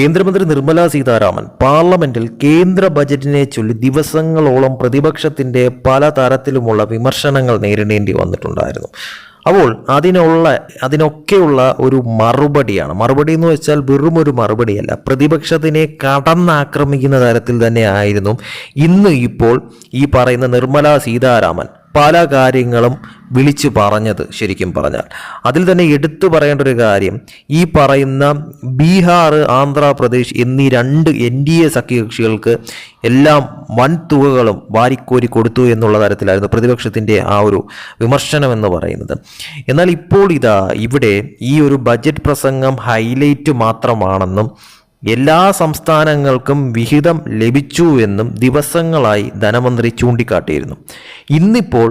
കേന്ദ്രമന്ത്രി നിർമ്മല സീതാരാമൻ പാർലമെന്റിൽ കേന്ദ്ര ബജറ്റിനെ ചൊല്ലി ദിവസങ്ങളോളം പ്രതിപക്ഷത്തിന്റെ പല തരത്തിലുമുള്ള വിമർശനങ്ങൾ നേരിടേണ്ടി വന്നിട്ടുണ്ടായിരുന്നു. അപ്പോൾ അതിനുള്ള അതിനൊക്കെയുള്ള ഒരു മറുപടിയാണ്. മറുപടി എന്ന് വെച്ചാൽ വെറും ഒരു മറുപടിയല്ല. പ്രതിപക്ഷത്തിനെ കടന്നാക്രമിക്കുന്ന തരത്തിൽ തന്നെ ആയിരുന്നു. ഇന്ന് ഇപ്പോൾ ഈ പറയുന്ന നിർമ്മല സീതാരാമൻ പല കാര്യങ്ങളും വിളിച്ചു പറഞ്ഞത് ശരിക്കും പറഞ്ഞാൽ. അതിൽ തന്നെ എടുത്തു പറയേണ്ട ഒരു കാര്യം ഈ പറയുന്ന ബീഹാർ ആന്ധ്രാപ്രദേശ് എന്നീ രണ്ട് എൻ ഡി എ സഖ്യകക്ഷികൾക്ക് എല്ലാം വൻ തുകകളും വാരിക്കോരി കൊടുത്തു എന്നുള്ള തരത്തിലായിരുന്നു പ്രതിപക്ഷത്തിന്റെ ആ ഒരു വിമർശനം എന്ന് പറയുന്നത്. എന്നാൽ ഇപ്പോൾ ഇതാ ഇവിടെ ഈ ഒരു ബജറ്റ് പ്രസംഗം ഹൈലൈറ്റ് മാത്രമാണെന്നും എല്ലാ സംസ്ഥാനങ്ങൾക്കും വിഹിതം ലഭിച്ചു എന്നും ദിവസങ്ങളായി ധനമന്ത്രി ചൂണ്ടിക്കാട്ടിയിരുന്നു. ഇന്നിപ്പോൾ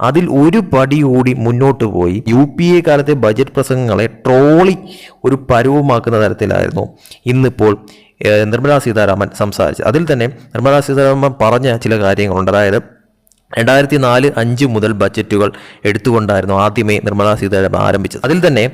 അതിൽ ഒരു പടി കൂടി മുന്നോട്ട് പോയി യു പി എ കാലത്തെ ബജറ്റ് പ്രസംഗങ്ങളെ ട്രോളി ഒരു പരുവമാക്കുന്ന തരത്തിലായിരുന്നു ഇന്നിപ്പോൾ നിർമ്മലാ സീതാരാമൻ സംസാരിച്ചത്. അതിൽ തന്നെ നിർമ്മലാ സീതാരാമൻ പറഞ്ഞ ചില കാര്യങ്ങളുണ്ട്. അതായത് രണ്ടായിരത്തി നാല് അഞ്ച് മുതൽ ബജറ്റുകൾ എടുത്തുകൊണ്ടായിരുന്നു ആദ്യമേ നിർമ്മലാ സീതാരാമൻ ആരംഭിച്ചത്. അതിൽ തന്നെ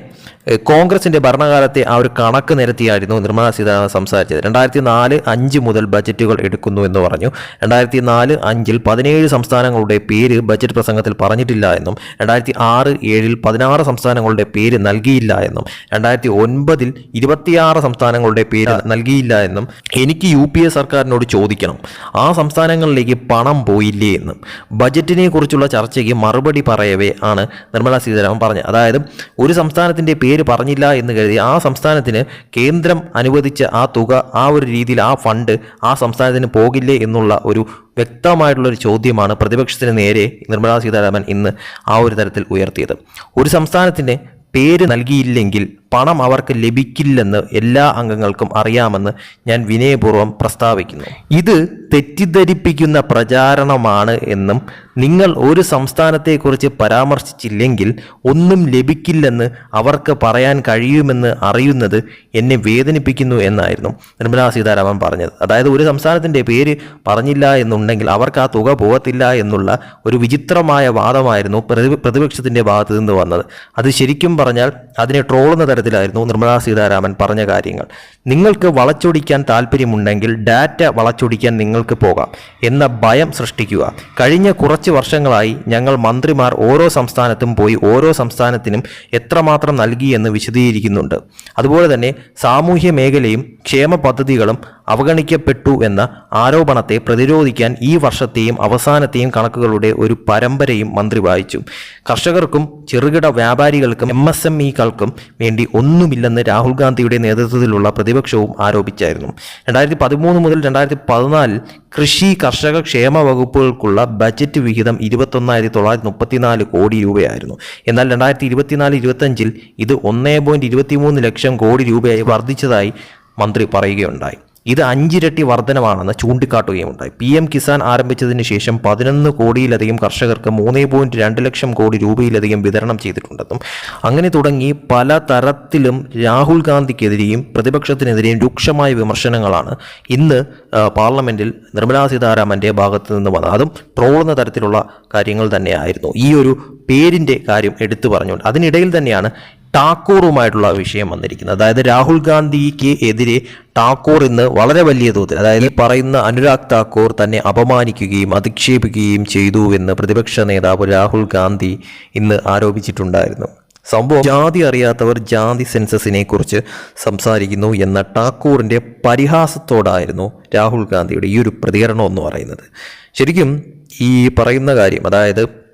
കോൺഗ്രസിന്റെ ഭരണകാലത്തെ ആ ഒരു കണക്ക് നിരത്തിയായിരുന്നു നിർമ്മലാ സീതാരാമൻ സംസാരിച്ചത്. രണ്ടായിരത്തി നാല് അഞ്ച് മുതൽ ബജറ്റുകൾ എടുക്കുന്നു എന്ന് പറഞ്ഞു. രണ്ടായിരത്തി നാല് അഞ്ചിൽ പതിനേഴ് സംസ്ഥാനങ്ങളുടെ പേര് ബജറ്റ് പ്രസംഗത്തിൽ പറഞ്ഞിട്ടില്ല എന്നും രണ്ടായിരത്തി ആറ് ഏഴിൽ പതിനാറ് സംസ്ഥാനങ്ങളുടെ പേര് നൽകിയില്ല എന്നും രണ്ടായിരത്തി ഒൻപതിൽ ഇരുപത്തിയാറ് സംസ്ഥാനങ്ങളുടെ പേര് നൽകിയില്ല എന്നും എനിക്ക് യു പി എ സർക്കാരിനോട് ചോദിക്കണം. ആ സംസ്ഥാനങ്ങളിലേക്ക് പണം പോയില്ലേ എന്നും. ബജറ്റിനെ കുറിച്ചുള്ള ചർച്ചയ്ക്ക് മറുപടി പറയവേ ആണ് നിർമ്മലാ സീതാരാമൻ പറഞ്ഞത്. അതായത് ഒരു സംസ്ഥാനത്തിന്റെ പേര് പറഞ്ഞില്ല എന്ന് കരുതി ആ സംസ്ഥാനത്തിന് കേന്ദ്രം അനുവദിച്ച ആ തുക ആ ഒരു രീതിയിൽ ആ ഫണ്ട് ആ സംസ്ഥാനത്തിന് പോകില്ലേ എന്നുള്ള ഒരു വ്യക്തമായിട്ടുള്ളൊരു ചോദ്യമാണ് പ്രതിപക്ഷത്തിന് നേരെ നിർമ്മലാ സീതാരാമൻ ഇന്ന് ആ ഒരു തരത്തിൽ ഉയർത്തിയത്. ഒരു സംസ്ഥാനത്തിന്റെ പേര് നൽകിയില്ലെങ്കിൽ പണം അവർക്ക് ലഭിക്കില്ലെന്ന് എല്ലാ അംഗങ്ങൾക്കും അറിയാമെന്ന് ഞാൻ വിനയപൂർവം പ്രസ്താവിക്കുന്നു. ഇത് തെറ്റിദ്ധരിപ്പിക്കുന്ന പ്രചാരണമാണ് എന്നും നിങ്ങൾ ഒരു സംസ്ഥാനത്തെക്കുറിച്ച് പരാമർശിച്ചില്ലെങ്കിൽ ഒന്നും ലഭിക്കില്ലെന്ന് അവർക്ക് പറയാൻ കഴിയുമെന്ന് അറിയുന്നത് എന്നെ വേദനിപ്പിക്കുന്നു എന്നായിരുന്നു നിർമ്മലാ സീതാരാമൻ പറഞ്ഞത്. അതായത് ഒരു സംസ്ഥാനത്തിന്റെ പേര് പറഞ്ഞില്ല എന്നുണ്ടെങ്കിൽ അവർക്ക് ആ തുക പോകത്തില്ല എന്നുള്ള ഒരു വിചിത്രമായ വാദമായിരുന്നു പ്രതി പ്രതിപക്ഷത്തിന്റെ ഭാഗത്ത് നിന്ന് വന്നത്. അത് ശരിക്കും പറഞ്ഞാൽ അതിനെ ട്രോളുന്ന തരത്തിലായിരുന്നു നിർമ്മലാ സീതാരാമൻ പറഞ്ഞ കാര്യങ്ങൾ. നിങ്ങൾക്ക് വളച്ചൊടിക്കാൻ താല്പര്യമുണ്ടെങ്കിൽ ഡാറ്റ വളച്ചൊടിക്കാൻ നിങ്ങൾക്ക് പോകാം എന്ന ഭയം സൃഷ്ടിക്കുക. കഴിഞ്ഞ കുറച്ച് വർഷങ്ങളായി ഞങ്ങൾ മന്ത്രിമാർ ഓരോ സംസ്ഥാനത്തും പോയി ഓരോ സംസ്ഥാനത്തിനും എത്രമാത്രം നൽകിയെന്ന് വിശദീകരിക്കുന്നുണ്ട്. അതുപോലെ തന്നെ സാമൂഹ്യ മേഖലയും ക്ഷേമ പദ്ധതികളും അവഗണിക്കപ്പെട്ടു എന്ന ആരോപണത്തെ പ്രതിരോധിക്കാൻ ഈ വർഷത്തെയും അവസാനത്തെയും കണക്കുകളുടെ ഒരു പരമ്പരയും മന്ത്രി വായിച്ചു. കർഷകർക്കും ചെറുകിട വ്യാപാരികൾക്കും എം എസ് എം ഇകൾക്കും വേണ്ടി ഒന്നുമില്ലെന്ന് രാഹുൽ ഗാന്ധിയുടെ നേതൃത്വത്തിലുള്ള പ്രതിപക്ഷവും ആരോപിച്ചായിരുന്നു. രണ്ടായിരത്തി പതിമൂന്ന് മുതൽ രണ്ടായിരത്തി പതിനാലിൽ കൃഷി കർഷക ക്ഷേമ വകുപ്പുകൾക്കുള്ള ബജറ്റ് വിഹിതം ഇരുപത്തൊന്നായിരത്തി തൊള്ളായിരത്തി മുപ്പത്തിനാല് കോടി രൂപയായിരുന്നു. എന്നാൽ രണ്ടായിരത്തി ഇരുപത്തിനാല് ഇരുപത്തഞ്ചിൽ ഇത് ഒന്നേ പോയിന്റ് ഇരുപത്തിമൂന്ന് ലക്ഷം കോടി രൂപയായി വർദ്ധിച്ചതായി മന്ത്രി പറയുകയുണ്ടായി. ഇത് അഞ്ചിരട്ടി വർധനമാണെന്ന് ചൂണ്ടിക്കാട്ടുകയുണ്ടായി പി എം കിസാൻ ആരംഭിച്ചതിന് ശേഷം പതിനൊന്ന് കോടിയിലധികം കർഷകർക്ക് മൂന്ന് പോയിന്റ് രണ്ട് ലക്ഷം കോടി രൂപയിലധികം വിതരണം ചെയ്തിട്ടുണ്ടെന്നും അങ്ങനെ തുടങ്ങി പല തരത്തിലും രാഹുൽ ഗാന്ധിക്കെതിരെയും പ്രതിപക്ഷത്തിനെതിരെയും രൂക്ഷമായ വിമർശനങ്ങളാണ് ഇന്ന് പാർലമെന്റിൽ നിർമ്മലാ സീതാരാമന്റെ ഭാഗത്ത് നിന്ന് വന്നത്. അതും ട്രോളുന്ന തരത്തിലുള്ള കാര്യങ്ങൾ തന്നെയായിരുന്നു. ഈ ഒരു പേരിന്റെ കാര്യം എടുത്തു പറഞ്ഞുകൊണ്ട്. അതിനിടയിൽ തന്നെയാണ് ടാക്കൂറുമായിട്ടുള്ള വിഷയം വന്നിരിക്കുന്നത്. അതായത് രാഹുൽ ഗാന്ധിക്ക് എതിരെ ടാക്കൂർ ഇന്ന് വളരെ വലിയ തോതിൽ അതായത് പറയുന്ന അനുരാഗ് താക്കൂർ തന്നെ അപമാനിക്കുകയും അധിക്ഷേപിക്കുകയും ചെയ്തു എന്ന് പ്രതിപക്ഷ നേതാവ് രാഹുൽ ഗാന്ധി ഇന്ന് ആരോപിച്ചിട്ടുണ്ടായിരുന്നു. സംഭവം ജാതി അറിയാത്തവർ ജാതി സെൻസസിനെ കുറിച്ച് സംസാരിക്കുന്നു എന്ന ടാക്കൂറിന്റെ പരിഹാസത്തോടായിരുന്നു രാഹുൽ ഗാന്ധിയുടെ ഈ ഒരു പ്രതികരണം എന്ന് പറയുന്നത്. ശരിക്കും ഈ പറയുന്ന കാര്യം അതായത്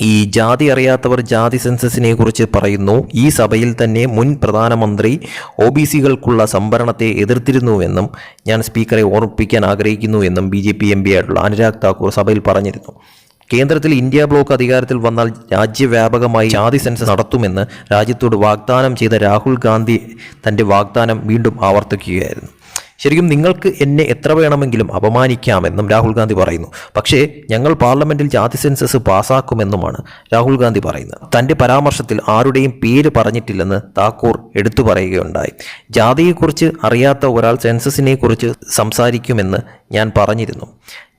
ഈ ജാതി അറിയാത്തവർ ജാതി സെൻസസിനെ കുറിച്ച് പറയുന്നു. ഈ സഭയിൽ തന്നെ മുൻ പ്രധാനമന്ത്രി ഒ ബി സികൾക്കുള്ള സംവരണത്തെ എതിർത്തിരുന്നുവെന്നും ഞാൻ സ്പീക്കറെ ഓർമ്മിപ്പിക്കാൻ ആഗ്രഹിക്കുന്നു എന്നും B J P M P ആയിട്ടുള്ള അനുരാഗ് താക്കൂർ സഭയിൽ പറഞ്ഞിരുന്നു. കേന്ദ്രത്തിൽ ഇന്ത്യ ബ്ലോക്ക് അധികാരത്തിൽ വന്നാൽ രാജ്യവ്യാപകമായി ജാതി സെൻസസ് നടത്തുമെന്ന് രാജ്യത്തോട് വാഗ്ദാനം ചെയ്ത രാഹുൽ ഗാന്ധി തന്റെ വാഗ്ദാനം വീണ്ടും ആവർത്തിക്കുകയായിരുന്നു. ശരിക്കും നിങ്ങൾക്ക് എന്നെ എത്ര വേണമെങ്കിലും അപമാനിക്കാമെന്നും രാഹുൽ ഗാന്ധി പറയുന്നു. പക്ഷേ ഞങ്ങൾ പാർലമെന്റിൽ ജാതി സെൻസസ് പാസാക്കുമെന്നുമാണ് രാഹുൽ ഗാന്ധി പറയുന്നത്. തന്റെ പരാമർശത്തിൽ ആരുടെയും പേര് പറഞ്ഞിട്ടില്ലെന്ന് താക്കൂർ എടുത്തു പറയുകയുണ്ടായി. ജാതിയെക്കുറിച്ച് അറിയാത്ത ഒരാൾ സെൻസസിനെക്കുറിച്ച് സംസാരിക്കുമെന്ന് ഞാൻ പറഞ്ഞിരുന്നു.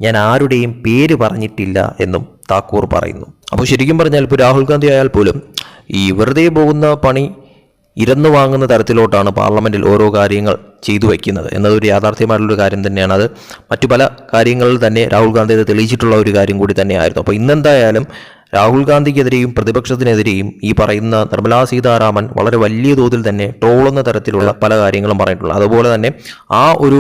ഞാൻ ആരുടെയും പേര് പറഞ്ഞിട്ടില്ല എന്നും താക്കൂർ പറയുന്നു. അപ്പോൾ ശരിക്കും പറഞ്ഞാൽ ഇപ്പോൾ രാഹുൽ ഗാന്ധി ആയാൽ പോലും ഈ വെറുതെ പോകുന്ന പണി ഇരന്നു വാങ്ങുന്ന തരത്തിലോട്ടാണ് പാർലമെന്റിൽ ഓരോ കാര്യങ്ങൾ ചെയ്തു വയ്ക്കുന്നത്. എന്നതൊരു യാഥാർത്ഥ്യമായിട്ടുള്ളൊരു കാര്യം തന്നെയാണ്. അത് മറ്റു പല കാര്യങ്ങളിൽ തന്നെ രാഹുൽ ഗാന്ധി തെളിയിച്ചിട്ടുള്ള ഒരു കാര്യം കൂടി തന്നെയായിരുന്നു. അപ്പോൾ ഇന്നെന്തായാലും രാഹുൽ ഗാന്ധിക്കെതിരെയും പ്രതിപക്ഷത്തിനെതിരെയും ഈ പറയുന്ന നിർമ്മലാ സീതാരാമൻ വളരെ വലിയ തോതിൽ തന്നെ ട്രോളുന്ന തരത്തിലുള്ള പല കാര്യങ്ങളും പറഞ്ഞിട്ടുള്ളത് അതുപോലെ തന്നെ ആ ഒരു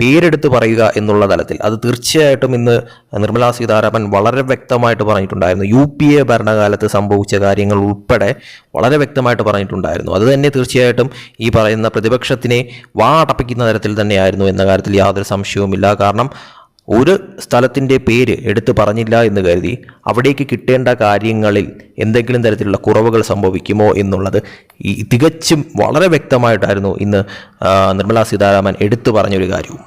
പേരെടുത്ത് പറയുക എന്നുള്ള തലത്തിൽ അത് തീർച്ചയായിട്ടും ഇന്ന് നിർമ്മലാ സീതാരാമൻ വളരെ വ്യക്തമായിട്ട് പറഞ്ഞിട്ടുണ്ടായിരുന്നു. യു പി എ ഭരണകാലത്ത് സംഭവിച്ച കാര്യങ്ങൾ ഉൾപ്പെടെ വളരെ വ്യക്തമായിട്ട് പറഞ്ഞിട്ടുണ്ടായിരുന്നു. അത് തന്നെ തീർച്ചയായിട്ടും ഈ പറയുന്ന പ്രതിപക്ഷത്തിനെ വാ അടപ്പിക്കുന്ന തരത്തിൽ തന്നെയായിരുന്നു എന്ന കാര്യത്തിൽ യാതൊരു സംശയവുമില്ല. കാരണം ഒരു സ്ഥലത്തിന്റെ പേര് എടുത്തു പറഞ്ഞില്ല എന്ന് കരുതി അവിടേക്ക് കിട്ടേണ്ട കാര്യങ്ങളിൽ എന്തെങ്കിലും തരത്തിലുള്ള കുറവുകൾ സംഭവിക്കുമോ എന്നുള്ളത് ഈ തികച്ചും വളരെ വ്യക്തമായിട്ടായിരുന്നു ഇന്ന് നിർമ്മലാ സീതാരാമൻ എടുത്തു പറഞ്ഞൊരു കാര്യവും.